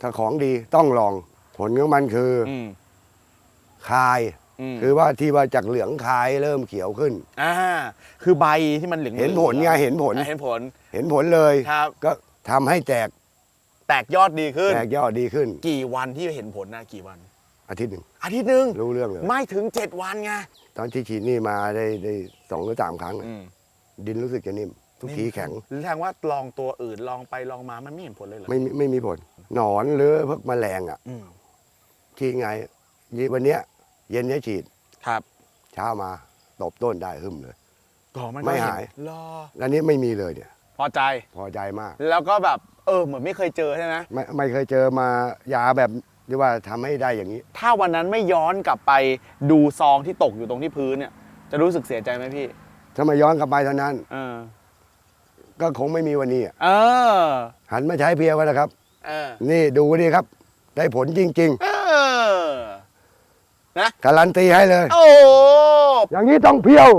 ถ้าของดีต้องลอง ผลของมันคืออืมคายอืมคือว่าที่ว่าจากเหลืองคายเริ่มเขียวขึ้น อ่าคือใบที่มันเหลืองๆเห็นผลไงเห็นผล อะเห็นผลเห็นผลเลย ครับ ก็ทำให้แตกแตกยอดดีขึ้น แตกยอดดีขึ้น กี่วันที่เห็นผลนะกี่วัน อาทิตย์หนึ่งอาทิตย์หนึ่งรู้เรื่องเลย ไม่ถึงเจ็ดวันไงตอนที่ฉีดนี่มาได้ได้สองหรือสามครั้งอืมดินรู้สึกจะนิ่ม ทุกทีแข็ง หรือแทงว่าลองตัวอื่นลองไปลองมามันไม่เห็นผลเลยเหรอไม่มีไม่มีผล หนอนหรือพวกแมลงอะอืมฉีดไงยีวันเนี้ย เย็นเนี้ยฉีดครับเช้ามาตบต้นได้หึมเลยก็มันก็ไม่เนหายรอแล้วนี้ไม่มีเลยเนี่ย พอใจ พอใจมาก แล้วก็แบบ เออ เหมือนไม่เคยเจอใช่ไหมไม่ไม่เคยเจอมายาแบบที่ว่าทำให้ได้อย่างนี้ ถ้าวันนั้นไม่ย้อนกลับไปดูซองที่ตกอยู่ตรงที่พื้นเนี่ย จะรู้สึกเสียใจไหมพี่ ถ้ามาย้อนกลับไปเท่านั้น เออ ก็คงไม่มีวันนี้อะเออ หันมาใช้เพียวกันนะครับ เออ นี่ดูดิครับ ได้ผลจริง เออ ๆ การันตีให้เลย โอ้โหอย่างนี้ต้องเพียว